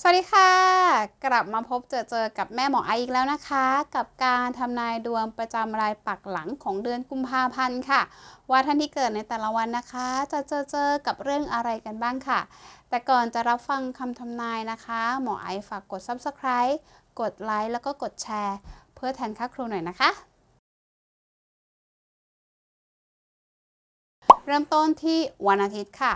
สวัสดีค่ะ กลับมาพบเจอเจอกับแม่หมอไออีกแล้วนะคะ กับการทำนายดวงประจำรายปักหลังของเดือนกุมภาพันธ์ค่ะ ว่าท่านที่เกิดในแต่ละวันนะคะ จะเจอเจอกับเรื่องอะไรกันบ้างค่ะ แต่ก่อนจะรับฟังคำทำนายนะคะ หมอไอฝากกด Subscribe กดไลค์แล้วก็กดแชร์ เพื่อแทนค่าครูหน่อยนะคะ เริ่มต้นที่วันอาทิตย์ค่ะ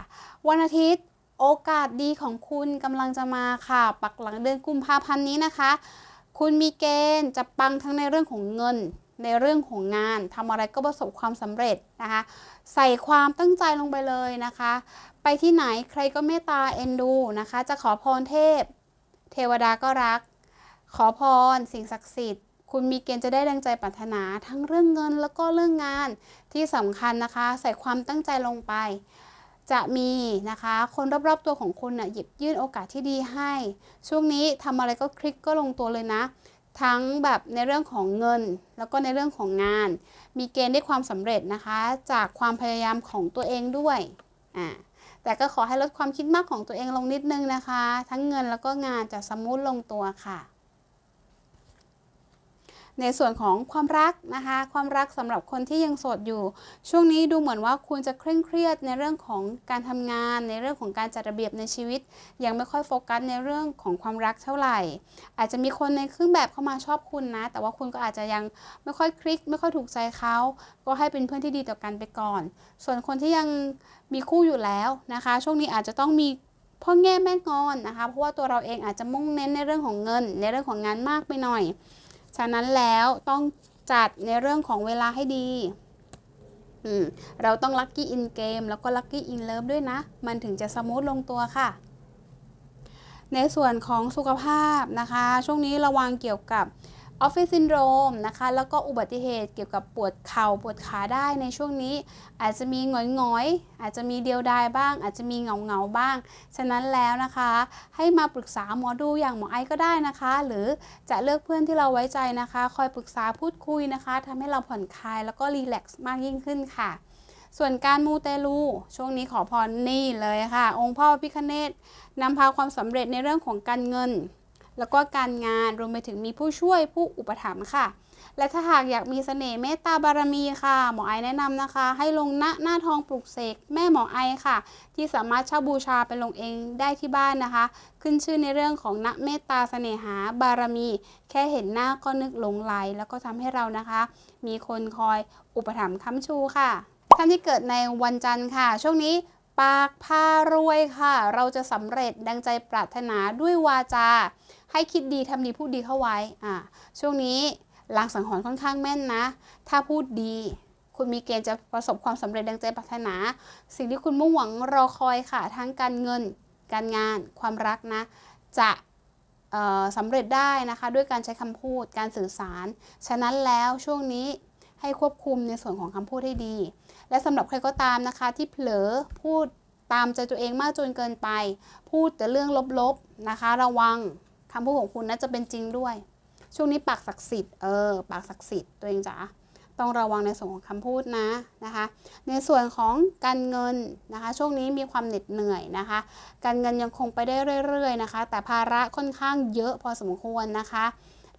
วันอาทิตย์ โอกาสดีของคุณกำลังจะมาค่ะ ปักหลังเดือนกุมภาพันธ์นี้นะคะ คุณมีเกณฑ์จะปังทั้งในเรื่องของเงิน ในเรื่องของงานทำอะไรก็ประสบความสำเร็จนะคะ ใส่ความตั้งใจลงไปเลยนะคะ ไปที่ไหนใครก็เมตตาเอ็นดูนะคะ จะขอพรเทพ เทวดาก็รัก ขอพรสิ่งศักดิ์สิทธิ์คุณมีเกณฑ์จะได้ดังใจปรารถนาทั้งเรื่องเงินแล้วก็เรื่องงานที่สำคัญนะคะ ใส่ความตั้งใจลงไป จะมีนะคะคนรอบๆตัวของคุณนะ่ะหยิบยื่นโอกาสที่ดีให้ ช่วงนี้ทำอะไรก็คลิกก็ลงตัวเลยนะ ทั้งแบบในเรื่องของเงิน แล้วก็ในเรื่องของงาน มีเกณฑ์ได้ความสำเร็จนะคะ จากความพยายามของตัวเองด้วยอ่าแต่ก็ขอให้ลดความคิดมากของตัวเองลงนิดนึงนะคะ ทั้งเงินแล้วก็งานจะสมูทลงตัวค่ะ ในส่วนของความรักนะคะ ความรักสำหรับคนที่ยังโสดอยู่ ช่วงนี้ดูเหมือนว่าคุณจะเคร่งเครียดในเรื่องของการทำงาน ในเรื่องของการจัดระเบียบในชีวิต ยังไม่ค่อยโฟกัสในเรื่องของความรักเท่าไหร่ อาจจะมีคนในเครื่องแบบเข้ามาชอบคุณนะ แต่ว่าคุณก็อาจจะยังไม่ค่อยคลิก ไม่ค่อยถูกใจเขา ก็ให้เป็นเพื่อนที่ดีต่อกันไปก่อน ส่วนคนที่ยังมีคู่อยู่แล้วนะคะ ช่วงนี้อาจจะต้องมีพ่อแง่แม่งอนนะคะ เพราะว่าตัวเราเองอาจจะมุ่งเน้นในเรื่องของเงิน ในเรื่องของงานมากไปหน่อย ฉะนั้นแล้วต้องจัดในเรื่องของเวลาให้ดี เราต้องลัคกี้อินเกมแล้วก็ลัคกี้อินเลิฟด้วยนะ มันถึงจะสมูทลงตัวค่ะ ในส่วนของสุขภาพนะคะ ช่วงนี้ระวังเกี่ยวกับ ออฟฟิศซินโดรมนะคะแล้วก็อุบัติเหตุเกี่ยวกับปวดเข่าปวดขาได้ในช่วงนี้ อาจจะมีหงอยๆ อาจจะมีเดียวดายบ้าง อาจจะมีเงาเงาๆบ้าง ฉะนั้นแล้วนะคะ ให้มาปรึกษาหมอดูอย่างหมอไอก็ได้นะคะ หรือจะเลือกเพื่อนที่เราไว้ใจนะคะ คอยปรึกษาพูดคุยนะคะทำให้เราผ่อนคลายแล้วก็รีแลกซ์มากยิ่งขึ้นค่ะส่วนการมูเตลูช่วงนี้ขอพรนี่เลยค่ะ องค์พ่อพิคเนตนำพาความสำเร็จในเรื่องของการเงิน แล้วก็การงานรวมไปถึงมีผู้ช่วยผู้อุปถัมภ์ค่ะ และถ้าหากอยากมีเสน่ห์เมตตาบารมีค่ะ หมอไอแนะนำนะคะ ให้ลงณหน้าทองปลุกเสกแม่หมอไอค่ะ ที่สามารถเช่าบูชาไปลงเองได้ที่บ้านนะคะ ขึ้นชื่อในเรื่องของณเมตตาเสน่หาบารมี แค่เห็นหน้าก็นึกหลงไหลแล้วก็ทำให้เรานะคะ มีคนคอยอุปถัมภ์ค้ำชูค่ะท่านที่เกิดในวันจันทร์ค่ะ ช่วงนี้ปากพารวยค่ะ เราจะสำเร็จดังใจปรารถนาด้วยวาจา ให้คิดดีทำดีพูดดีเข้าไว้อ่าช่วงนี้ลางสังหรณ์ค่อนข้างแม่นนะ ถ้าพูดดี คุณมีเกณฑ์จะประสบความสำเร็จดังใจปรารถนา สิ่งที่คุณมุ่งหวังรอคอยค่ะ ทั้งการเงิน การงาน ความรักนะ จะสำเร็จได้นะคะ ด้วยการใช้คำพูดการสื่อสาร ฉะนั้นแล้วช่วงนี้ให้ควบคุมในส่วนของคำพูดให้ดี และสำหรับใครก็ตามนะคะที่เผลอพูดตามใจตัวเองมากจนเกินไป พูดแต่เรื่องลบๆนะคะ ระวัง คำพูดของคุณน่าจะเป็นจริงด้วย ช่วงนี้ปากศักดิ์สิทธิ์เออปากศักดิ์สิทธิ์ตัวเองจ๋าต้องระวังในส่วนของคำพูดนะนะคะ ในส่วนของการเงินนะคะ ช่วงนี้มีความเหน็ดเหนื่อยนะคะ การเงินยังคงไปได้เรื่อย ๆ นะคะ แต่ภาระค่อนข้างเยอะพอสมควรนะคะ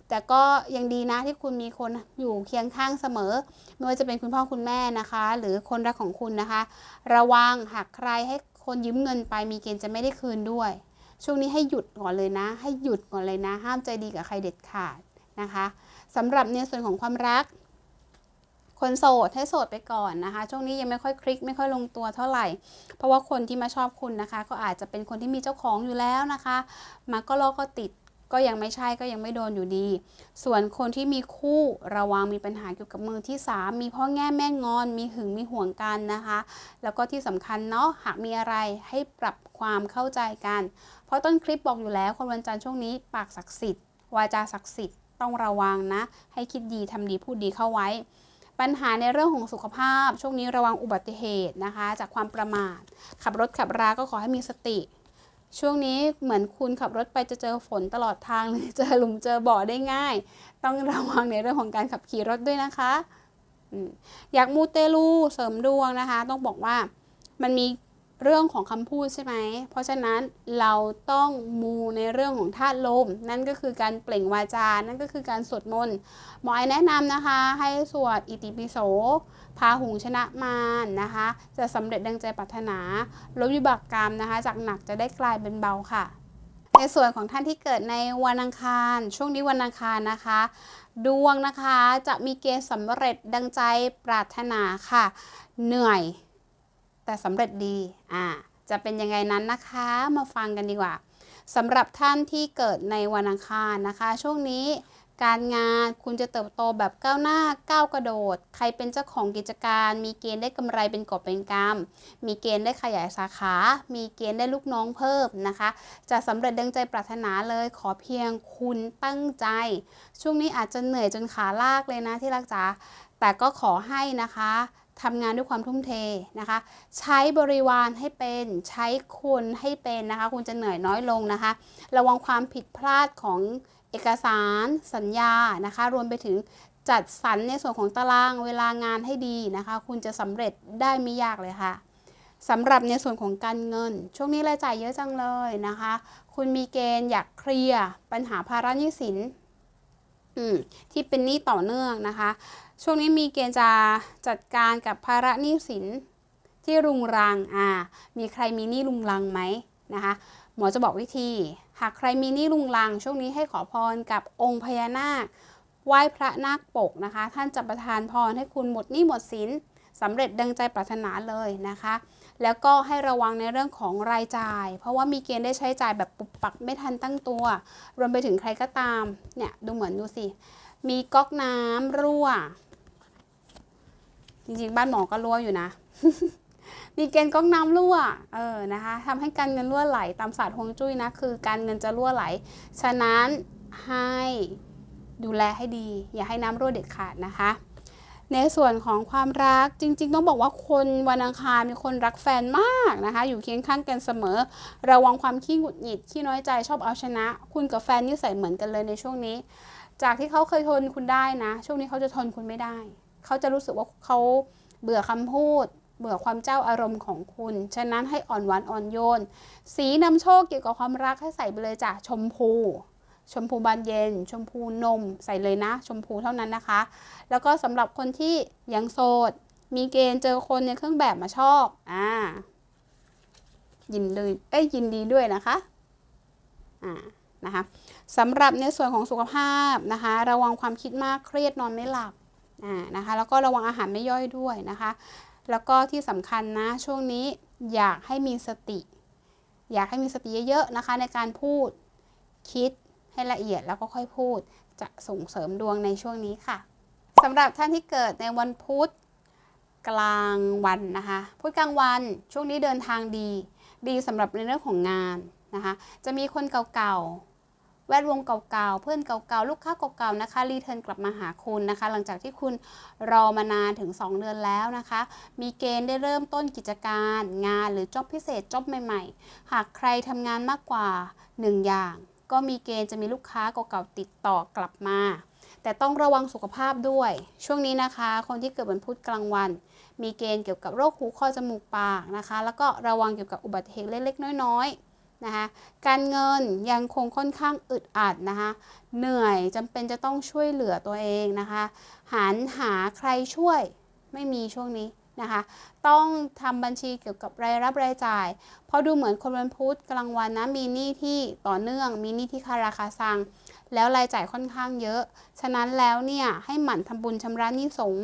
แต่ก็ยังดีนะที่คุณมีคนอยู่เคียงข้างเสมอ ไม่ว่าจะเป็นคุณพ่อคุณแม่นะคะ หรือคนรักของคุณนะคะ ระวังหากใครให้คนยืมเงินไปมีเกณฑ์จะไม่ได้คืนด้วย ช่วงนี้ให้หยุดก่อนเลยนะ ให้หยุดก่อนเลยนะ ห้ามใจดีกับใครเด็ดขาดนะคะสำหรับในส่วนของความรัก คนโสดให้โสดไปก่อนนะคะ ช่วงนี้ยังไม่ค่อยคลิกไม่ค่อยลงตัวเท่าไหร่ เพราะว่าคนที่มาชอบคุณนะคะ ก็อาจจะเป็นคนที่มีเจ้าของอยู่แล้วนะคะมาก็ลอกก็ติดก็ยังไม่ใช่ก็ยังไม่โดนอยู่ดี ส่วนคนที่มีคู่ระวังมีปัญหาเกี่ยวกับมือที่ 3 มีพ่อแง่แม่งอน มีหึงมีห่วงกันนะคะ แล้วก็ที่สำคัญเนาะหากมีอะไรให้ปรับความเข้าใจกัน ราะต้นคลิปบอกอยู่แล้ว คนวันจันทร์ช่วงนี้ปากศักดิ์สิทธิ์ วาจาศักดิ์สิทธิ์ต้องระวังนะ ให้คิดดีทำดีพูดดีเข้าไว้ ปัญหาในเรื่องของสุขภาพ ช่วงนี้ระวังอุบัติเหตุนะคะ จากความประมาท ขับรถขับราก็ขอให้มีสติ ช่วงนี้เหมือนคุณขับรถไปจะเจอฝนตลอดทางเลยเจอหลุมเจอบ่อได้ง่าย ต้องระวังในเรื่องของการขับขี่รถด้วยนะคะอยากมูเตลูเสริมดวงนะคะ ต้องบอกว่ามันมี เรื่องของคำพูดใช่ไหม เพราะฉะนั้นเราต้องมูในเรื่องของธาตุลม นั่นก็คือการเปล่งวาจา นั่นก็คือการสวดมนต์ หมอไอแนะนำนะคะ ให้สวดอิติปิโส พาหุงชนะมารนะคะ จะสำเร็จดังใจปรารถนาลดวิบากกรรมนะคะ จากหนักจะได้กลายเป็นเบาค่ะในส่วนของท่านที่เกิดในวันอังคาร ช่วงนี้วันอังคารนะคะ ดวงนะคะจะมีเกณฑ์สำเร็จดังใจปรารถนาค่ะ เหนื่อย แต่สำเร็จดีอ่าจะเป็นยังไงนั้นนะคะมาฟังกันดีกว่าสำหรับท่านที่เกิดในวันอังคารนะคะ ช่วงนี้การงานคุณจะเติบโตแบบก้าวหน้าก้าวกระโดด ใครเป็นเจ้าของกิจการ มีเกณฑ์ได้กำไรเป็นกอบเป็นกำมีเกณฑ์ได้ขยายสาขา มีเกณฑ์ได้ลูกน้องเพิ่มนะคะ จะสำเร็จดังใจปรารถนาเลยขอเพียงคุณตั้งใจ ช่วงนี้อาจจะเหนื่อยจนขาลากเลยนะที่รักจ๋าแต่ก็ขอให้นะคะ ทำงานด้วยความทุ่มเทนะคะ ใช้บริวารให้เป็น ใช้คนให้เป็นนะคะ คุณจะเหนื่อยน้อยลงนะคะ ระวังความผิดพลาดของเอกสารสัญญานะคะ รวมไปถึงจัดสรรในส่วนของตารางเวลางานให้ดีนะคะ คุณจะสำเร็จได้ไม่ยากเลยค่ะสำหรับในส่วนของการเงิน ช่วงนี้รายจ่ายเยอะจังเลยนะคะ คุณมีเกณฑ์อยากเคลียร์ปัญหาภาระหนี้สินที่เป็นหนี้ต่อเนื่องนะคะ ช่วงนี้มีเกณฑ์จะจัดการกับภาระหนี้สินที่รุงรังอ่ามีใครมีหนี้รุงรังไหมนะคะหมอจะบอกวิธี หากใครมีหนี้รุงรัง ช่วงนี้ให้ขอพรกับองค์พญานาคไหว้พระนาคปกนะคะ ท่านจะประทานพรให้คุณหมดหนี้หมดสินสำเร็จดังใจปรารถนาเลยนะคะ แล้วก็ให้ระวังในเรื่องของรายจ่าย เพราะว่ามีเกณฑ์ได้ใช้จ่ายแบบปุบปักไม่ทันตั้งตัว รวมไปถึงใครก็ตามเนี่ยดูเหมือนดูสิ มีก๊อกน้ำรั่ว จริงๆ บ้านหมอก็รั่วอยู่นะ มีเกณฑ์ก๊อกน้ำรั่ว เออนะคะทำให้การเงินรั่วไหลตามศาสตร์ฮวงจุ้ยนะ คือการเงินจะรั่วไหล ฉะนั้นให้ดูแลให้ดี อย่าให้น้ำรั่วเด็ดขาดนะคะ ในส่วนของความรักจริง ๆ ต้องบอกว่าคนวันอังคารมีคนรักแฟนมากนะคะ อยู่เคียงข้างกันเสมอ ระวังความขี้หงุดหงิดขี้น้อยใจชอบเอาชนะ คุณกับแฟนนิสัยเหมือนกันเลยในช่วงนี้ จากที่เขาเคยทนคุณได้นะ ช่วงนี้เขาจะทนคุณไม่ได้ เขาจะรู้สึกว่าเขาเบื่อคำพูด เบื่อความเจ้าอารมณ์ของคุณ ฉะนั้นให้อ่อนหวานอ่อนโยน สีนำโชคเกี่ยวกับความรักให้ใส่ไปเลยจ้ะชมพู ชมพูบานเย็น ชมพูนม ใส่เลยนะ ชมพูเท่านั้นนะคะ แล้วก็สำหรับคนที่ยังโสด มีเกณฑ์เจอคนในเครื่องแบบมาชอบ อ่า ยินดีเอ้ยยินดีด้วยนะคะ อ่า นะคะสำหรับในส่วนของสุขภาพนะคะ ระวังความคิดมากเครียดนอนไม่หลับอ่านะคะ แล้วก็ระวังอาหารไม่ย่อยด้วยนะคะ แล้วก็ที่สำคัญนะช่วงนี้อยากให้มีสติ อยากให้มีสติเยอะๆนะคะ ในการพูดคิดให้ละเอียดแล้วก็ค่อยพูดจะส่งเสริมดวงในช่วงนี้ค่ะสำหรับท่านที่เกิดในวันพุธกลางวันนะคะพุธกลางวันช่วงนี้เดินทางดี ดีสำหรับในเรื่องของงานนะคะ จะมีคนเก่าๆ แวดวงเก่าๆ เพื่อนเก่าๆ ลูกค้าเก่าๆ นะคะ รีเทิร์นกลับมาหาคุณนะคะ หลังจากที่คุณรอมานานถึง 2 เดือนแล้วนะคะ มีเกณฑ์ได้เริ่มต้นกิจการงานหรือจ็อบพิเศษจ็อบใหม่ๆ หากใครทำงานมากกว่า 1 อย่าง ก็มีเกณฑ์จะมีลูกค้าเก่าๆ ติดต่อกลับมา แต่ต้องระวังสุขภาพด้วย ช่วงนี้นะคะ คนที่เกิดวันพุธกลางวัน มีเกณฑ์เกี่ยวกับโรคหูคอจมูกปากนะคะ แล้วก็ระวังเกี่ยวกับอุบัติเหตุเล็กๆ น้อยๆ นะคะการเงินยังคงค่อนข้างอึดอัดนะคะเหนื่อยจำเป็นจะต้องช่วยเหลือตัวเองนะคะหันหาใครช่วยไม่มีช่วงนี้นะคะต้องทำบัญชีเกี่ยวกับรายรับรายจ่าย เพราะดูเหมือนคนวันพุธกลางวันนะมีหนี้ที่ต่อเนื่อง มีหนี้ที่คาราคาซัง แล้วรายจ่ายค่อนข้างเยอะ ฉะนั้นแล้วเนี่ยให้หมั่นทำบุญชำระหนี้สง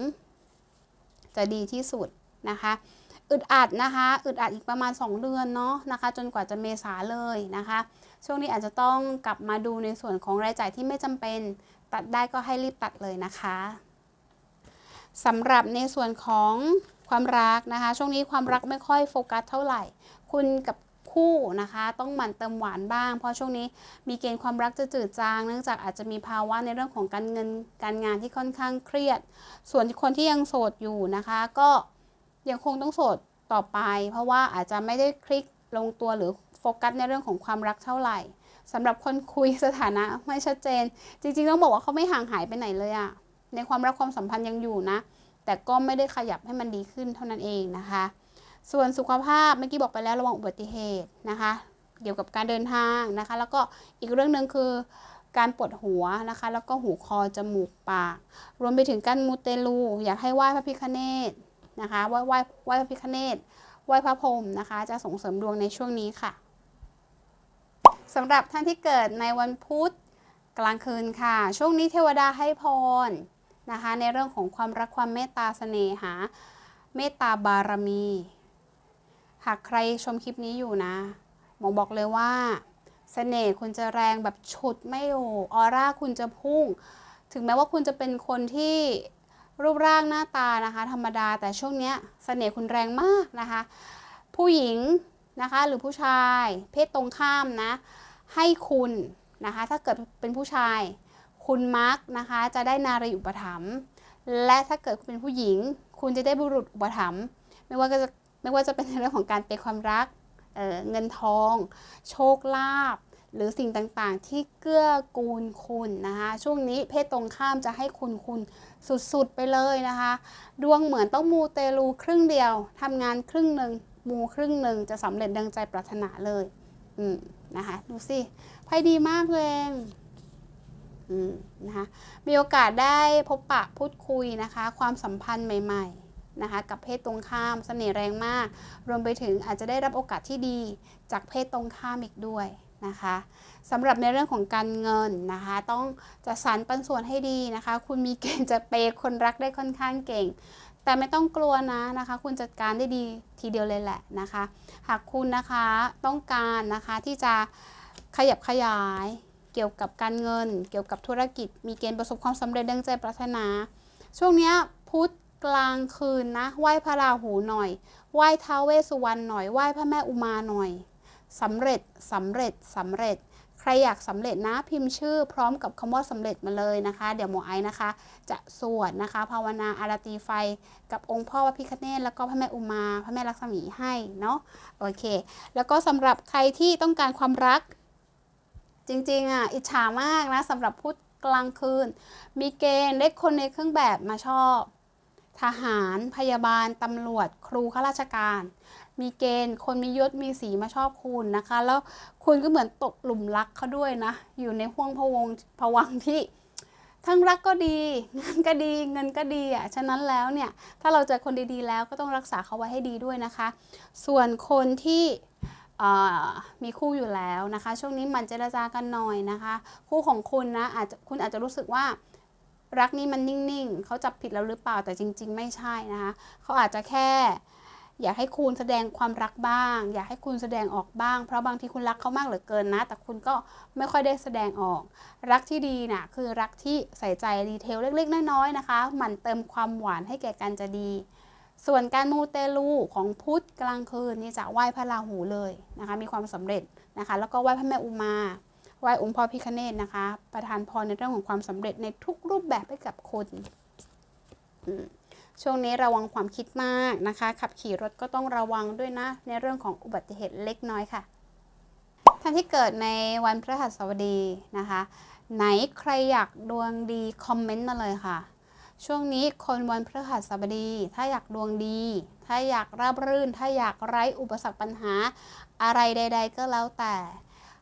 จะดีที่สุดนะคะ อึดอัดนะคะอึดอัดอีกประมาณ 2 เดือนเนาะนะคะ จนกว่าจะเมษาเลยนะคะ ช่วงนี้อาจจะต้องกลับมาดูในส่วนของรายจ่ายที่ไม่จำเป็น ตัดได้ก็ให้รีบตัดเลยนะคะสำหรับในส่วนของความรักนะคะ ช่วงนี้ความรักไม่ค่อยโฟกัสเท่าไหร่ คุณกับคู่นะคะ ต้องหมั่นเติมหวานบ้าง เพราะช่วงนี้มีเกณฑ์ความรักจะจืดจาง เนื่องจากอาจจะมีภาวะในเรื่องของการเงินการงานที่ค่อนข้างเครียด ส่วนคนที่ยังโสดอยู่นะคะ ก็ ยังคงต้องโสดต่อไป เพราะว่าอาจจะไม่ได้คลิกลงตัวหรือโฟกัสในเรื่องของความรักเท่าไหร่สำหรับคนคุยสถานะไม่ชัดเจน จริงๆต้องบอกว่าเขาไม่ห่างหายไปไหนเลยอะในความรักความสัมพันธ์ยังอยู่นะ แต่ก็ไม่ได้ขยับให้มันดีขึ้นเท่านั้นเองนะคะ ส่วนสุขภาพเมื่อกี้บอกไปแล้วระวังอุบัติเหตุนะคะ เกี่ยวกับการเดินทางนะคะ แล้วก็อีกเรื่องหนึ่งคือการปวดหัวนะคะ แล้วก็หูคอจมูกปาก รวมไปถึงการมูเตลู อยากให้ไหว้พระพิฆเนศ นะคะไหว้ไหว้ไหว้พระพิฆเนศไหว้พระพรหมนะคะ จะส่งเสริมดวงในช่วงนี้ค่ะสำหรับท่านที่เกิดในวันพุธกลางคืนค่ะ ช่วงนี้เทวดาให้พรนะคะ ในเรื่องของความรักความเมตตาเสน่หา เมตตาบารมี หากใครชมคลิปนี้อยู่นะหมอบอกเลยว่าเสน่ห์คุณจะแรงแบบฉุดไม่โอออร่าคุณจะพุ่ง ถึงแม้ว่าคุณจะเป็นคนที่ รูปร่างหน้าตานะคะ ธรรมดาแต่ช่วงเนี้ยเสน่ห์คุณแรงมากนะคะ ผู้หญิงนะคะหรือผู้ชายเพศตรงข้ามนะ ให้คุณนะคะ ถ้าเกิดเป็นผู้ชาย คุณมักนะคะจะได้นารีอุปถัมภ์และถ้าเกิดคุณเป็นผู้หญิง คุณจะได้บุรุษอุปถัมภ์ไม่ว่าจะไม่ว่าจะเป็นในเรื่องของการเป็นความรักเเงินทอง โชคลาภ หรือสิ่งต่างๆ ที่เกื้อกูลคุณนะคะช่วงนี้เพศตรงข้ามจะให้คุณคุณสุดๆไปเลยนะคะดวงเหมือนต้องมูเตลูครึ่งเดียวทำงานครึ่งหนึ่งมูครึ่งหนึ่งจะสำเร็จดังใจปรารถนาเลยอืมนะคะดูสิไพ่ดีมากเลยอืมนะคะมีโอกาสได้พบปะพูดคุยนะคะ ความสัมพันธ์ใหม่ๆนะคะกับเพศตรงข้ามเสน่ห์แรงมาก รวมไปถึงอาจจะได้รับโอกาสที่ดีจากเพศตรงข้ามอีกด้วย นะคะสำหรับในเรื่องของการเงินนะคะ ต้องจัดสรรปันส่วนให้ดีนะคะ คุณมีเกณฑ์จะเปย์คนรักได้ค่อนข้างเก่ง แต่ไม่ต้องกลัวนะนะคะ คุณจัดการได้ดีทีเดียวเลยแหละนะคะ หากคุณนะคะต้องการนะคะที่จะขยับขยายเกี่ยวกับการเงิน เกี่ยวกับธุรกิจ มีเกณฑ์ประสบความสำเร็จดังใจปรารถนา ช่วงนี้พุธกลางคืนนะไหว้พระราหูหน่อยไหว้ท้าวเวสสุวรรณหน่อยไหว้พระแม่อุมาหน่อย สำเร็จสำเร็จสำเร็จ ใครอยากสำเร็จนะพิมพ์ชื่อพร้อมกับคำว่าสำเร็จมาเลยนะคะ เดี๋ยวหมอไอนะคะ จะสวดนะคะ ภาวนาอารตีไฟ กับองค์พ่อพระพิคเนตแล้วก็พระแม่อุมา พระแม่ลักษมีให้เนาะโอเค แล้วก็สำหรับใครที่ต้องการความรัก จริงๆอะอิจฉามากนะสำหรับพุธกลางคืน มีเกณฑ์ได้คนในเครื่องแบบมาชอบ ทหารพยาบาลตำรวจครูข้าราชการ มีเกณฑ์ คนมียศมีสีมาชอบคุณนะคะ แล้วคุณก็เหมือนตกหลุมรักเขาด้วยนะ อยู่ในห่วงพวงพวังที่ทั้งรักก็ดีเงินก็ดีเงินก็ดีอะฉะนั้นแล้วเนี่ยถ้าเราเจอคนดีๆแล้วก็ต้องรักษาเขาไว้ให้ดีด้วยนะคะ ส่วนคนที่มีคู่อยู่แล้วนะคะ ช่วงนี้มันเจรจากันหน่อยนะคะ คู่ของคุณนะอาจจะคุณอาจจะรู้สึกว่ารักนี้มันนิ่งๆ เขาจับผิดแล้วหรือเปล่าแต่จริง ๆ ไม่ใช่นะคะ เขาอาจจะแค่ อยากให้คุณแสดงความรักบ้าง อยากให้คุณแสดงออกบ้าง เพราะบางทีคุณรักเขามากเหลือเกินนะ แต่คุณก็ไม่ค่อยได้แสดงออก รักที่ดีนะ่ะคือรักที่ใส่ใจดีเทลเล็กๆน้อยๆนะคะ หมั่นเติมความหวานให้แก่กันจะดี ส่วนการมูเตลูของพุธกลางคืนนี่จะไหว้พระราหูเลยนะคะ มีความสำเร็จนะคะ แล้วก็ไหว้พระแม่อุมาไหว้องค์พ่อพิคเนตนะคะ ประทานพรในเรื่องของความสำเร็จในทุกรูปแบบให้กับคุณ ช่วงนี้ระวังความคิดมากนะคะ ขับขี่รถก็ต้องระวังด้วยนะ ในเรื่องของอุบัติเหตุเล็กน้อยค่ะ ท่านที่เกิดในวันพฤหัสบดีนะคะ ไหนใครอยากดวงดีคอมเมนต์มาเลยค่ะ ช่วงนี้คนวันพฤหัสบดี ถ้าอยากดวงดี ถ้าอยากราบรื่น ถ้าอยากไร้อุปสรรคปัญหา อะไรใด ๆ ก็แล้วแต่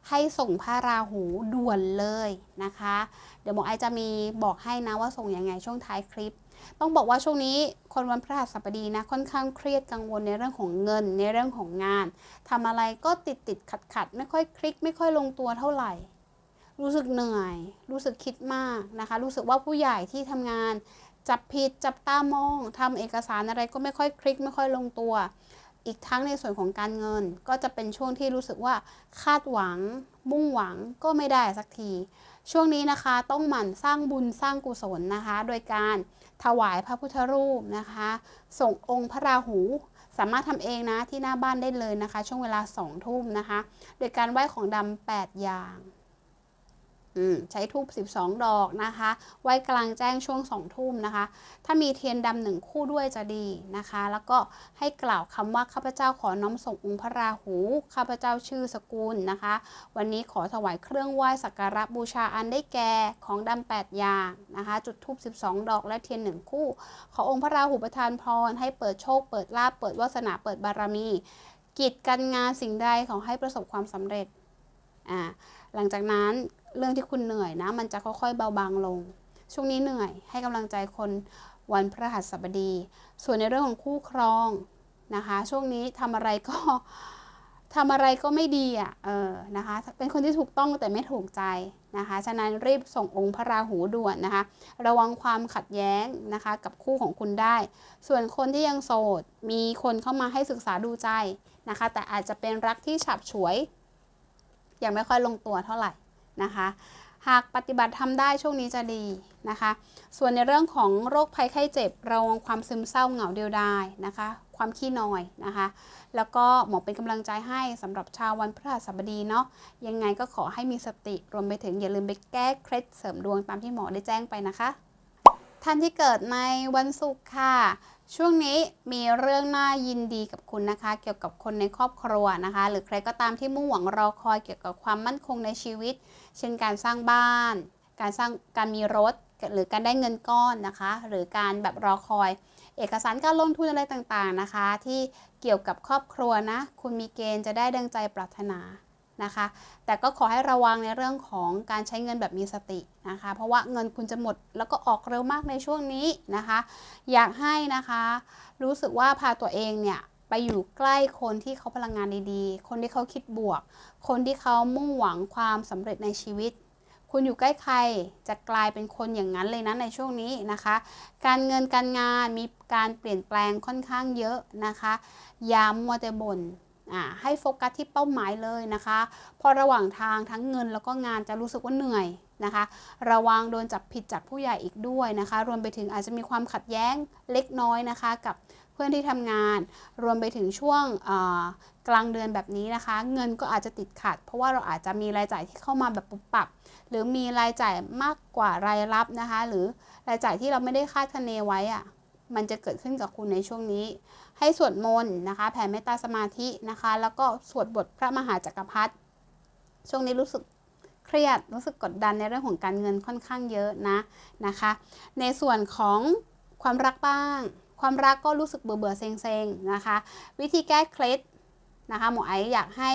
ให้ส่งพระราหูด่วนเลยนะคะ เดี๋ยวหมอไอจะมีบอกให้นะว่าส่งยังไงช่วงท้ายคลิป ต้องบอกว่าช่วงนี้คนวันพฤหัสบดีนะค่อนข้างเครียดกังวลในเรื่องของเงิน ในเรื่องของงานทำอะไรก็ติดติดขัดขัดไม่ค่อยคลิก ไม่ค่อยลงตัวเท่าไหร่ รู้สึกเหนื่อย รู้สึกคิดมากนะคะ รู้สึกว่าผู้ใหญ่ที่ทำงาน จับผิดจับตามองทำเอกสารอะไรก็ไม่ค่อยคลิก ไม่ค่อยลงตัว อีกทั้งในส่วนของการเงิน ก็จะเป็นช่วงที่รู้สึกว่าคาดหวัง มุ่งหวังก็ไม่ได้สักที ช่วงนี้นะคะต้องหมั่นสร้างบุญสร้างกุศลนะคะ โดยการ ถวายพระพุทธรูปนะคะ ส่งองค์พระราหูสามารถทำเองนะที่หน้าบ้านได้เลยนะคะ ช่วงเวลาสองทุ่มนะคะ โดยการไหว้ของดำแปดอย่าง ใช้ทูบ12 ดอกนะคะ ไว้กลางแจ้งช่วง2ทุ่มนะคะ ถ้ามีเทียนดำหนึ่งคู่ด้วยจะดีนะคะ แล้วก็ให้กล่าวคำว่าข้าพเจ้าขอน้อมส่งองค์พระราหู ข้าพเจ้าชื่อสกุลนะคะ วันนี้ขอถวายเครื่องไหว้สักการะบูชาอันได้แก่ของดำ8อย่างนะคะ จุดทูบ12 ดอกและเทียนหนึ่งคู่ ขอองค์พระราหูประทานพร ให้เปิดโชค เปิดลาภเปิดวาสนาเปิดบารมีกิจการงานสิ่งใดขอให้ประสบความสำเร็จอ่าหลังจากนั้น เรื่องที่คุณเหนื่อยนะ มันจะค่อยๆเบาบางลง ช่วงนี้เหนื่อยให้กำลังใจคนวันพระหัสบดี ส่วนในเรื่องของคู่ครองนะคะ ช่วงนี้ทำอะไรก็ทำอะไรก็ไม่ดีอะ เออ นะคะ เป็นคนที่ถูกต้องแต่ไม่ถูกใจนะคะ ฉะนั้นรีบส่งองค์พระราหูด่วนนะคะ ระวังความขัดแย้งนะคะกับคู่ของคุณได้ ส่วนคนที่ยังโสด มีคนเข้ามาให้ศึกษาดูใจนะคะ แต่อาจจะเป็นรักที่ฉับฉวย ยังไม่ค่อยลงตัวเท่าไหร่ นะคะ หากปฏิบัติทำได้ช่วงนี้จะดีนะคะ ส่วนในเรื่องของโรคภัยไข้เจ็บระวังความซึมเศร้าเหงาเดียวดายนะคะ ความขี้นอยนะคะ แล้วก็หมอเป็นกำลังใจให้สำหรับชาววันพฤหัสบดีเนาะยังไงก็ขอให้มีสติรวมไปถึงอย่าลืมไปแก้เคล็ดเสริมดวงตามที่หมอได้แจ้งไปนะคะ ท่านที่เกิดในวันศุกร์ค่ะ ช่วงนี้มีเรื่องน่ายินดีกับคุณนะคะ เกี่ยวกับคนในครอบครัวนะคะ หรือใครก็ตามที่มุ่งหวังรอคอยเกี่ยวกับความมั่นคงในชีวิต เช่นการสร้างบ้าน การสร้างการมีรถหรือการได้เงินก้อนนะคะ หรือการแบบรอคอย เอกสารการลงทุนอะไรต่างๆนะคะ ที่เกี่ยวกับครอบครัวนะ คุณมีเกณฑ์จะได้ดังใจปรารถนา นะคะ แต่ก็ขอให้ระวังในเรื่องของการใช้เงินแบบมีสตินะคะ เพราะว่าเงินคุณจะหมดแล้วก็ออกเร็วมากในช่วงนี้นะคะ อยากให้นะคะ รู้สึกว่าพาตัวเองเนี่ยไปอยู่ใกล้คนที่เขาพลังงานดีๆ คนที่เขาคิดบวก คนที่เขามุ่งหวังความสำเร็จในชีวิต คุณอยู่ใกล้ใครจะกลายเป็นคนอย่างนั้นเลยนะในช่วงนี้นะคะ การเงินการงานมีการเปลี่ยนแปลงค่อนข้างเยอะนะคะ อย่ามัวแต่บน่น ให้โฟกัสที่เป้าหมายเลยนะคะ พอระหว่างทางทั้งเงินแล้วก็งานจะรู้สึกว่าเหนื่อยนะคะ ระวังโดนจับผิดจากผู้ใหญ่อีกด้วยนะคะ รวมไปถึงอาจจะมีความขัดแย้งเล็กน้อยนะคะ กับเพื่อนที่ทำงาน รวมไปถึงช่วงกลางเดือนแบบนี้นะคะ เงินก็อาจจะติดขัด เพราะว่าเราอาจจะมีรายจ่ายที่เข้ามาแบบปุบปับ หรือมีรายจ่ายมากกว่ารายรับนะคะ หรือรายจ่ายที่เราไม่ได้คาดคะเนไว้อะ มันจะเกิดขึ้นกับคุณในช่วงนี้ ให้สวดมนต์นะคะ แผ่เมตตาสมาธินะคะ แล้วก็สวดบทพระมหาจักรพรรดิช่วงนี้รู้สึกเครียดรู้สึกกดดันในเรื่องของการเงินค่อนข้างเยอะนะนะคะ ในส่วนของความรักบ้าง ความรักก็รู้สึกเบื่อเบื่อเซ็งเซงนะคะ วิธีแก้เคล็ดนะคะหมอไออยากให้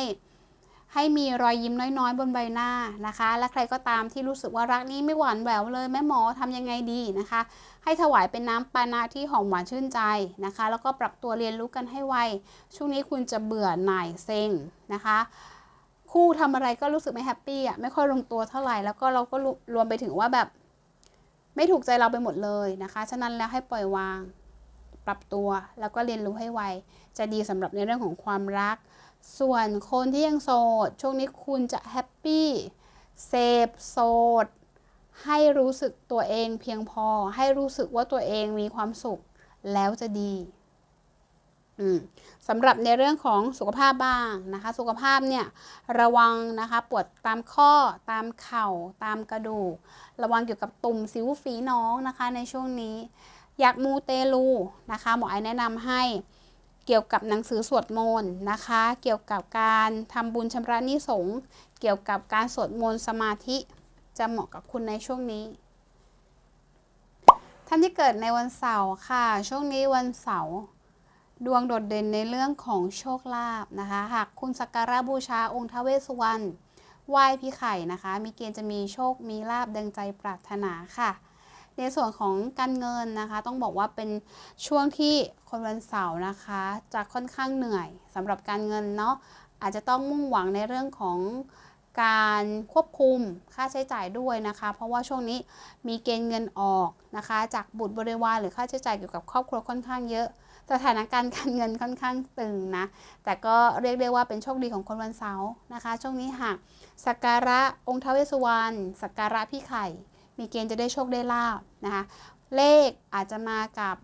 ให้มีรอยยิ้มน้อยๆ บนใบหน้านะคะ และใครก็ตามที่รู้สึกว่ารักนี้ไม่หวานแหววเลยแม่หมอทำยังไงดีนะคะ ให้ถวายเป็นน้ำปานะที่หอมหวานชื่นใจนะคะ แล้วก็ปรับตัวเรียนรู้กันให้ไวช่วงนี้คุณจะเบื่อหน่ายเซ็งนะคะคู่ทำอะไรก็รู้สึกไม่แฮปปี้อะไม่ค่อยลงตัวเท่าไหร่แล้วก็เราก็รวมไปถึงว่าแบบ ไม่ถูกใจเราไปหมดเลยนะคะ ฉะนั้นแล้วให้ปล่อยวาง ปรับตัวแล้วก็เรียนรู้ให้ไวจะดีสำหรับในเรื่องของความรัก ส่วนคนที่ยังโสด ช่วงนี้คุณจะแฮปปี้เซฟโสด ให้รู้สึกตัวเองเพียงพอ ให้รู้สึกว่าตัวเองมีความสุขแล้วจะดีสำหรับในเรื่องของสุขภาพบ้างนะคะ สุขภาพเนี่ยระวังนะคะปวดตามข้อตามเข่าตามกระดูก ระวังเกี่ยวกับตุ่มสิวฝีน้องนะคะในช่วงนี้ อยากมูเตลูนะคะหมอไอแนะนำให้ เกี่ยวกับหนังสือสวดมนต์นะคะ เกี่ยวกับการทำบุญชำระนิสงเกี่ยวกับการสวดมนต์สมาธิจะเหมาะกับคุณในช่วงนี้ ท่านที่เกิดในวันเสาร์ค่ะ ช่วงนี้วันเสาร์ดวงโดดเด่นในเรื่องของโชคลาภนะคะ หากคุณสักการะบูชาองค์ทเวสสุวรรณไหว้พี่ไข่นะคะ มีเกณฑ์จะมีโชคมีลาบดังใจปรารถนาค่ะ ในส่วนของการเงินนะคะ ต้องบอกว่าเป็นช่วงที่คนวันเสาร์นะคะ จะค่อนข้างเหนื่อยสำหรับการเงินเนาะอาจจะต้องมุ่งหวังในเรื่องของการควบคุมค่าใช้จ่ายด้วยนะคะ เพราะว่าช่วงนี้มีเกณฑ์เงินออกนะคะ จากบุตรบริวารหรือค่าใช้จ่ายเกี่ยวกับครอบครัวค่อนข้างเยอะ สถานการณ์การเงินค่อนข้างตึงนะ แต่ก็เรียกได้ว่าเป็นโชคดีของคนวันเสาร์นะคะ ช่วงนี้หากสักการะองค์ท้าวเวสสุวรรณสักการะพี่ไข่ มีเกณฑ์จะได้โชคได้ลาบนะคะเลขอาจจะมากับ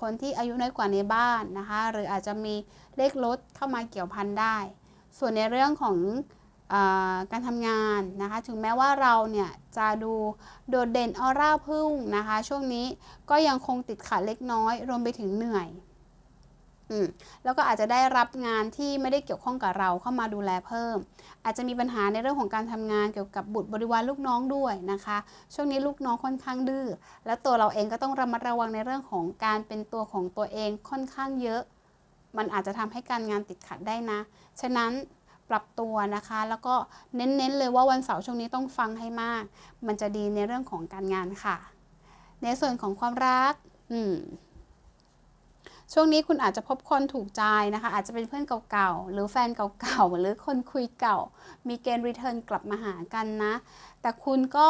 คนที่อายุน้อยกว่าในบ้านนะคะ หรืออาจจะมีเลขลดเข้ามาเกี่ยวพันได้ ส่วนในเรื่องของอการทำงานนะคะ ถึงแม้ว่าเราเนี่ยจะดูโดดเด่นออร่าพึ่งนะคะ ช่วงนี้ก็ยังคงติดขัดเล็กน้อย รวมไปถึงเหนื่อย อืมแล้วก็อาจจะได้รับงานที่ไม่ได้เกี่ยวข้องกับเราเข้ามาดูแลเพิ่ม อาจจะมีปัญหาในเรื่องของการทำงานเกี่ยวกับบุตรบริวารลูกน้องด้วยนะคะ ช่วงนี้ลูกน้องค่อนข้างดื้อและตัวเราเองก็ต้องระมัดระวังในเรื่องของการเป็นตัวของตัวเองค่อนข้างเยอะ มันอาจจะทำให้การงานติดขัดได้นะ ฉะนั้นปรับตัวนะคะ แล้วก็เน้นๆเลยว่าวันเสาร์ช่วงนี้ต้องฟังให้มาก มันจะดีในเรื่องของการงานค่ะ ในส่วนของความรัก อืม ช่วงนี้คุณอาจจะพบคนถูกใจนะคะ อาจจะเป็นเพื่อนเก่าๆ หรือแฟนเก่าๆ หรือคนคุยเก่า มีเกณฑ์รีเทิร์นกลับมาหากันนะ แต่คุณก็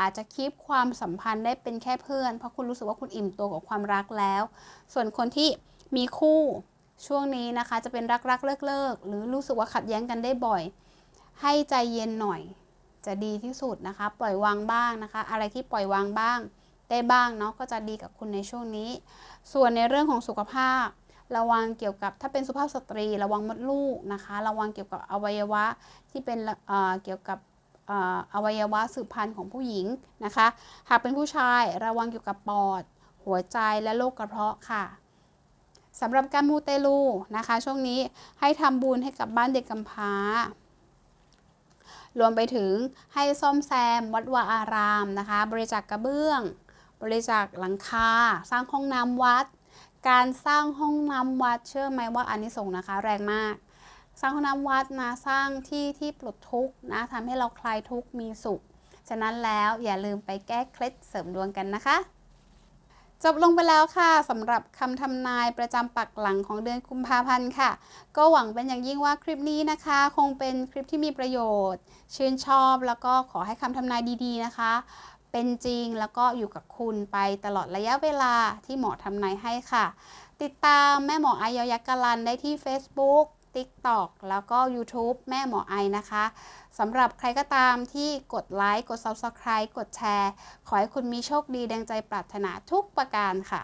อาจจะคีปความสัมพันธ์ได้เป็นแค่เพื่อน เพราะคุณรู้สึกว่าคุณอิ่มตัวกับความรักแล้ว ส่วนคนที่มีคู่ช่วงนี้นะคะ จะเป็นรักๆเลิกๆ หรือรู้สึกว่าขัดแย้งกันได้บ่อย ให้ใจเย็นหน่อยจะดีที่สุดนะคะ ปล่อยวางบ้างนะคะ อะไรที่ปล่อยวางบ้าง ได้บ้างเนาะก็จะดีกับคุณในช่วงนี้ ส่วนในเรื่องของสุขภาพ ระวังเกี่ยวกับถ้าเป็นสุภาพสตรี ระวังมดลูกนะคะ ระวังเกี่ยวกับอวัยวะที่เป็นเอ่อเกี่ยวกับเอ่ออวัยวะสืบพันธุ์ของผู้หญิงนะคะ หากเป็นผู้ชายระวังเกี่ยวกับปอด หัวใจและโรคกระเพาะค่ะสำหรับการมูเตลูนะคะ ช่วงนี้ให้ทำบุญให้กับบ้านเด็กกำพร้ารวมไปถึงให้ซ่อมแซมวัดวาอารามนะคะ บริจาคกระเบื้อง บริจาคหลังคา สร้างห้องน้ำวัด การสร้างห้องน้ำวัดเชื่อไหมว่าอานิสงส์นะคะแรงมาก สร้างห้องน้ำวัดนะสร้างที่ที่ปลดทุกข์นะทำให้เราคลายทุกข์มีสุข ฉะนั้นแล้วอย่าลืมไปแก้เคล็ดเสริมดวงกันนะคะจบลงไปแล้วค่ะสำหรับคำทำนายประจำปักหลังของเดือนกุมภาพันธ์ค่ะ ก็หวังเป็นอย่างยิ่งว่าคลิปนี้นะคะ คงเป็นคลิปที่มีประโยชน์ ชื่นชอบแล้วก็ขอให้คำทำนายดีๆนะคะ เป็นจริงแล้วก็อยู่กับคุณไปตลอดระยะเวลาที่หมอทำนายให้ค่ะ ติดตามแม่หมอไอยยักษ์กาลันได้ที่ Facebook TikTok แล้วก็ YouTube แม่หมอไอนะคะสำหรับใครก็ตามที่กดไลค์กด Subscribe กดแชร์ ขอให้คุณมีโชคดีดังใจปรารถนาทุกประการค่ะ